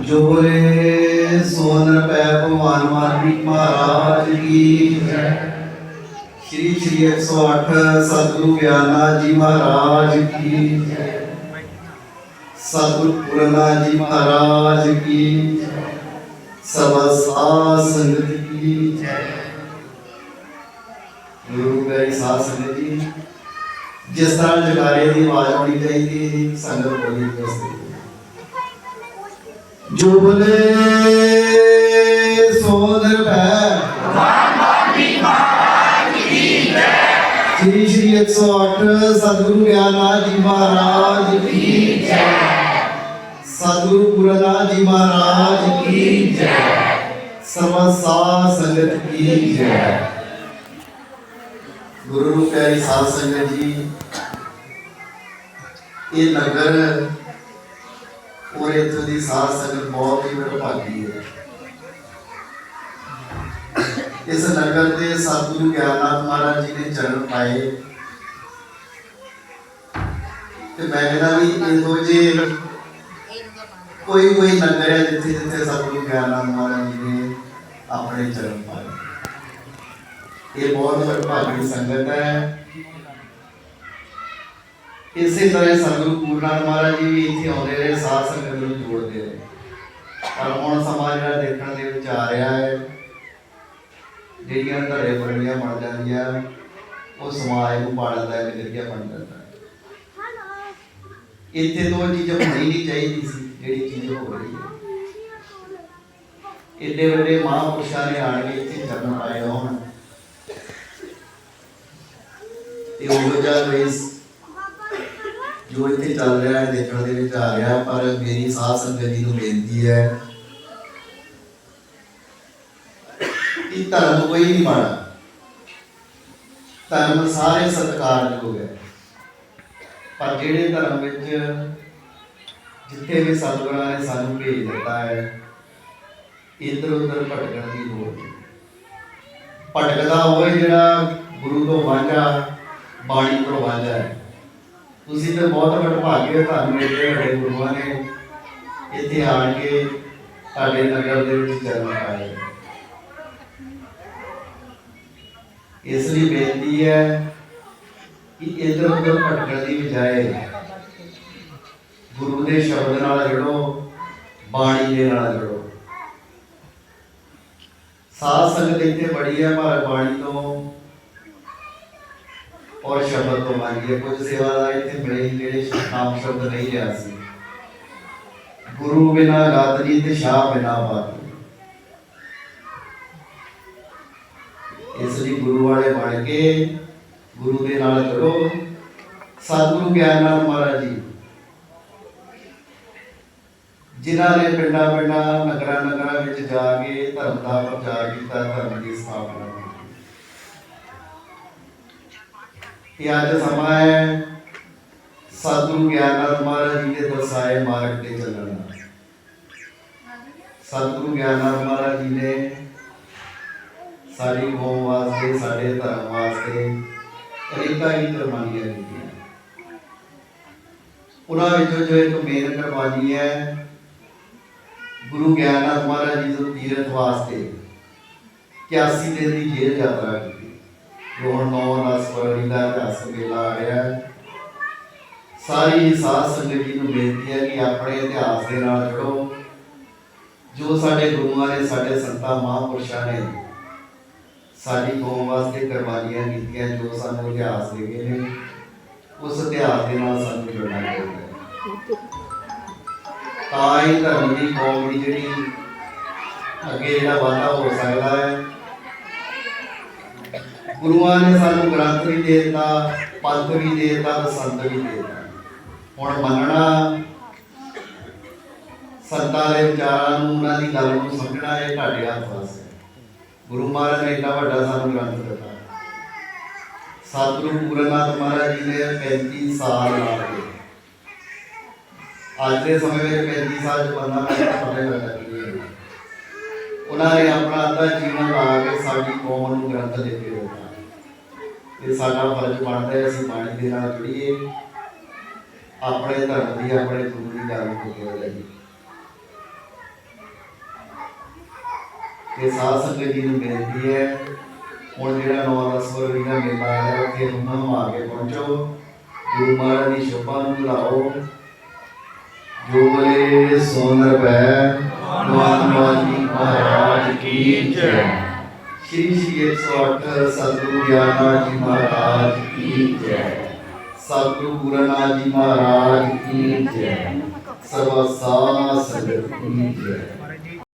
ਜੋ ਬੋਲੇ ਸੋਨਰ ਪੈ ਭਗਵਾਨ ਮਾਨਵੀ ਮਹਾਰਾਜ ਕੀ ਸ਼੍ਰੀ ਸ਼੍ਰੀ 108 ਸਤਿਗੁਰੂ ਗਿਆਨਾ ਜੀ ਮਹਾਰਾਜ ਕੀ ਸਤਿਗੁਰੂ ਪੁਰਨਾ ਜੀ ਮਹਾਰਾਜ ਕੀ ਸਭਾ ਸਾਧ ਸੰਗਤ ਕੀ ਜੈ। ਗੁਰੂ ਗ੍ਰੰਥ ਸਾਹਿਬ ਸੰਗਤ ਜੀ, ਜਿਸ ਤਰ੍ਹਾਂ ਜਗਾਰੇ ਦੀ ਆਵਾਜ਼ ਆਉਣੀ ਚਾਹੀਦੀ, ਸੰਗਤ ਬੋਲੀ ਦੱਸਦੀ ਜੋ ਬੋਲੇ ਸੋਦਰ ਭੈ ਸ਼੍ਰੀ ਸ਼੍ਰੀ 108 ਸਤਿਗੁਰੂ ਗਿਆਨਾ ਜੀ ਮਹਾਰਾਜ ਕੀ ਜੈ ਸਤਿਗੁਰੂ ਗੁਰਨਾਥ ਜੀ ਮਹਾਰਾਜ ਕੀ ਜੈ ਸਰਵ ਸਾਧ ਸੰਗਤ ਕੀ ਜੈ ਗੁਰੂ ਨੂੰ ਪਿਆਰੀ ਸਾਧ ਸੰਗਤ ਜੀ ਇਹ ਨਗਰ ਇੱਥੋਂ ਦੀ ਸਾਧ ਸੰਗਤ ਬਹੁਤ ਹੀ ਵਡਭਾਗੀ ਹੈ। ਇਸ ਨਗਰ ਦੇ ਸਤਿਗੁਰੂ ਗਿਆਨਨਾਥ ਮਹਾਰਾਜ ਜੀ ਨੇ ਚਰਨ ਪਾਏ। ਤੇ ਮੈਂ ਕਹਿੰਦਾ ਵੀ ਇਹੋ ਜਿਹੇ ਕੋਈ ਕੋਈ ਨਗਰ ਹੈ ਜਿੱਥੇ ਜਿੱਥੇ ਸਤਿਗੁਰੂ ਗਿਆਨਨਾਥ ਮਹਾਰਾਜ ਜੀ ਨੇ ਆਪਣੇ ਜਨਮ ਪਾਏ। ਇਹ ਬਹੁਤ ਵਡਭਾਗੀ ਸੰਗਤ ਹੈ। ਇਸੇ ਤਰ੍ਹਾਂ ਸਤਿਗੁਰੂ ਪੂਰਨਾਥ ਮਹਾਰਾਜ ਜੀ ਵੀ ਇੱਥੇ ਆਉਂਦੇ ਰਹੇ, ਸਾਧ ਸੰਗਤ ਨੂੰ ਜੋੜਦੇ ਰਹੇ। ਪਰ ਹੁਣ ਸਮਾਜ ਜਿਹੜਾ ਦੇਖਣ ਦੇ ਵਿੱਚ ਆ ਰਿਹਾ ਹੈ, ਜਿਹੜੀਆਂ ਧੜੇ ਬੜੀਆਂ ਬਣ ਜਾਂਦੀਆਂ, ਉਹ ਸਮਾਜ ਨੂੰ ਪਾੜਨ ਦਾ ਇੱਕ ਜ਼ਰੀਆ ਬਣ ਜਾਂਦਾ ਹੈ। ਇੱਥੇ ਤੋਂ ਚੀਜ਼ ਹੋਣੀ ਨਹੀਂ ਚਾਹੀਦੀ ਸੀ, ਜਿਹੜੀ ਚੀਜ਼ ਹੋ ਰਹੀ ਹੈ। ਇੱਡੇ ਵੱਡੇ ਮਹਾਂਪੁਰਸ਼ਾਂ ਨੇ ਆਣ ਕੇ ਇੱਥੇ ਚਰਨ ਪਾਏ ਹੋਣ। ਤੇ ਉਹ ਜਿਹਾ ਕੋਈ ਜੋ ਇੱਥੇ ਚੱਲ ਰਿਹਾ ਹੈ, ਦੇਖਣ ਦੇ ਵਿੱਚ ਆ ਰਿਹਾ ਪਰ ਮੇਰੀ ਸਾਧ ਸੰਗਤ ਜੀ ਨੂੰ ਬੇਨਤੀ ਹੈ ਕਿ ਧਰਮ ਕੋਈ ਨਹੀਂ ਮਾੜਾ। ਧਰਮ ਸਾਰੇ ਸਤਿਕਾਰਯੋਗ ਹੈ। ਪਰ ਜਿਹੜੇ ਧਰਮ ਵਿੱਚ ਜਿੱਥੇ ਵੀ ਸਤਿਗੁਰਾਂ ਨੇ ਸਾਨੂੰ ਭੇਜ ਦਿੱਤਾ ਹੈ ਇੱਧਰ ਉੱਧਰ ਭਟਕਣ ਦੀ ਲੋੜ ਨਹੀਂ। ਭਟਕਦਾ ਹੋਵੇ ਜਿਹੜਾ ਗੁਰੂ ਤੋਂ ਵਾਂਝਾ, ਬਾਣੀ ਤੋਂ ਵਾਂਝਾ ਹੈ। ਤੁਸੀਂ ਤਾਂ ਬਹੁਤ ਵਡਭਾਗੇ ਹੋ, ਤੁਹਾਨੂੰ ਏਡੇ ਵੱਡੇ ਗੁਰੂਆਂ ਨੇ ਇੱਥੇ ਆਣ ਕੇ ਤੁਹਾਡੇ ਨਗਰ ਦੇ ਵਿੱਚ ਚਰਨ ਪਾਏ ਇਸ ਲਈ ਬੇਨਤੀ ਹੈ ਕਿ ਇਧਰ ਉਧਰ ਭਟਕਣ ਦੀ ਬਜਾਏ ਗੁਰੂ ਦੇ ਸ਼ਬਦ ਨਾਲ ਜੁੜੋ, ਬਾਣੀ ਦੇ ਨਾਲ ਜੁੜੋ। ਸਾਧ ਸੰਗਤ ਇੱਥੇ ਬੜੀ ਹੈ, ਪਰ ਬਾਣੀ ਤੋਂ ਔਰ ਸ਼ਬਦ ਤੋਂ ਮੰਗੀ ਕੁਝ ਸੇਵਾਦਾਰ ਇੱਥੇ ਮਿਲੇ ਜਿਹੜੇ ਨਾਮ ਸ਼ਬਦ ਨਹੀਂ ਲਿਆ ਸੀ। ਗੁਰੂ ਬਿਨਾ ਗਾਤਰੀ ਤੇ ਸ਼ਾਹ ਬਿਨਾ ਬਾਤ। ਇਸ ਲਈ ਗੁਰੂ ਵਾਲੇ ਬਣ ਕੇ ਗੁਰੂ ਦੇ ਨਾਲ ਕਰੋ। ਸਤਿਗੁਰੂ ਗਿਆਨਨਾਥ ਮਹਾਰਾਜ ਜੀ। ਜਿਨ੍ਹਾਂ ਨੇ ਪਿੰਡਾਂ ਪਿੰਡਾਂ ਨਗਰਾਂ ਨਗਰਾਂ ਵਿੱਚ ਜਾ ਕੇ ਧਰਮ ਦਾ ਪ੍ਰਚਾਰ ਕੀਤਾ, ਧਰਮ ਦੀ ਸਥਾਪਨਾ ਕਿ ਅੱਜ ਸਮਾਂ ਹੈ ਸਤਿਗੁਰੂ ਗਿਆਨਨਾਥ ਮਹਾਰਾਜ ਜੀ ਦੇ ਦਰਸਾਏ ਮਾਰਗ ਤੇ ਚੱਲਣ ਦਾ। ਸਤਿਗੁਰੂ ਗਿਆਨਨਾਥ ਮਹਾਰਾਜ ਜੀ ਨੇ ਸਾਡੀ ਕੌਮ ਵਾਸਤੇ, ਸਾਡੇ ਧਰਮ ਵਾਸਤੇ ਅਨੇਕਾਂ ਹੀ ਕੁਰਬਾਨੀਆਂ ਦਿੱਤੀਆਂ। ਉਹਨਾਂ ਵਿੱਚੋਂ ਜੋ ਇੱਕ ਮੇਨ ਕੁਰਬਾਨੀ ਹੈ, ਗੁਰੂ ਗਿਆਨਨਾਥ ਮਹਾਰਾਜ ਜੀ ਦੇ ਤੀਰਥ ਵਾਸਤੇ 81 ਦਿਨ ਦੀ ਜੇਲ੍ਹ ਯਾਤਰਾ ਕੀਤੀ। ਹੁਣ ਨੌ ਦਸ ਫਰਵਰੀ ਦਾ ਇਤਿਹਾਸ ਮੇਲਾ ਆ ਰਿਹਾ ਹੈ। ਸਾਰੀ ਸਾਧ ਸੰਗਤ ਜੀ ਨੂੰ ਬੇਨਤੀ ਹੈ ਕਿ ਆਪਣੇ ਇਤਿਹਾਸ ਦੇ ਨਾਲ ਜੁੜੋ। ਜੋ ਸਾਡੇ ਗੁਰੂਆਂ ਨੇ, ਸਾਡੇ ਸੰਤਾਂ, ਮਹਾਂਪੁਰਸ਼ਾਂ ਨੇ ਸਾਡੀ ਕੌਮ ਵਾਸਤੇ ਕੁਰਬਾਨੀਆਂ ਕੀਤੀਆਂ, ਜੋ ਸਾਨੂੰ ਇਤਿਹਾਸ ਦੇ ਗਏ ਨੇ, ਉਸ ਇਤਿਹਾਸ ਦੇ ਨਾਲ ਸਾਨੂੰ ਜੁੜਨਾ ਚਾਹੀਦਾ ਤਾਂ ਹੀ ਧਰਮ ਦੀ ਕੌਮ ਦੀ ਜਿਹੜੀ ਅੱਗੇ ਜਿਹੜਾ ਵਾਧਾ ਹੋ ਸਕਦਾ ਹੈ ਗੁਰੂਆਂ ਨੇ ਸਾਨੂੰ ਗ੍ਰੰਥ ਵੀ ਦੇ ਦਿੱਤਾ, ਪੰਥ ਵੀ ਦੇਤਾ ਤੇ ਸੰਤ ਵੀ ਦੇ ਹੁਣ ਮੰਨਣਾ, ਸੰਤਾਂ ਦੇ ਵਿਚਾਰਾਂ ਨੂੰ, ਉਹਨਾਂ ਦੀ ਗੱਲ ਨੂੰ ਸਮਝਣਾ ਇਹ ਤੁਹਾਡੇ ਹੱਥ ਵਾਸਤੇ ਹੈ। ਗੁਰੂ ਮਹਾਰਾਜ ਨੇ ਇੰਨਾ ਵੱਡਾ ਸਾਨੂੰ ਗ੍ਰੰਥ ਦਿੱਤਾ। ਸਤਿਗੁਰੂ ਪੂਰਨਾਥ ਮਹਾਰਾਜ ਜੀ ਨੇ 35 ਸਾਲ ਲਾ ਕੇ ਅੱਜ ਦੇ ਸਮੇਂ ਵਿੱਚ 35 ਸਾਲ ਚ ਬੰਦਾ ਮੈਂ ਪਤਾ ਲੱਗਦਾ ਕੀ ਉਹਨਾਂ ਨੇ ਆਪਣਾ ਅੱਧਾ ਜੀਵਨ ਲਾ ਕੇ ਸਾਡੀ ਕੌਮ ਨੂੰ ਗ੍ਰੰਥ ਦੇ ਕੇ ਦਿੱਤਾ। ਇਹ ਸਾਡਾ ਫਰਜ਼ ਬਣਦਾ ਹੈ, ਅਸੀਂ ਬਾਣੀ ਦੇ ਨਾਲ ਜੁੜੀਏ। ਆਪਣੇ ਧਰਮ ਦੀ, ਆਪਣੇ ਗੁਰੂ ਦੀ ਗੱਲ ਨੂੰ ਅੱਗੇ ਵਧਾਈਏ ਤੇ ਸਾਧ ਸੰਗਤ ਜੀ ਨੂੰ ਬੇਨਤੀ ਹੈ, ਹੁਣ ਜਿਹੜਾ ਨੌ ਦਸ ਫਰਵਰੀ ਦਾ ਮੇਲਾ ਹੈ, ਉੱਥੇ ਹੁਮਮ ਆ ਕੇ ਪਹੁੰਚੋ। ਗੁਰੂ ਮਹਾਰਾਜ ਦੀ ਸ਼ੋਭਾ ਨੂੰ ਬੁਲਾਓ। ਜੋ ਬਲੇ ਸੋਨ ਰੁਪੈ ਹਨੂਮਾਨ ਜੀ ਮਹਾਰਾਜ ਕੀ ਜੈ। ਸ਼੍ਰੀ ਸ਼੍ਰੀ 108 ਸਤਿਗੁਰੂ ਗਿਆਨਾ ਜੀ ਮਹਾਰਾਜ ਕੀ ਜੈ। ਸਤਿਗੁਰੂ ਗੁਰਨਾਥ ਜੀ ਮਹਾਰਾਜ ਕੀ ਜੈ। ਸਰਬਾ ਸਾਧ ਸੰਗਤ ਕੀ ਜੈ।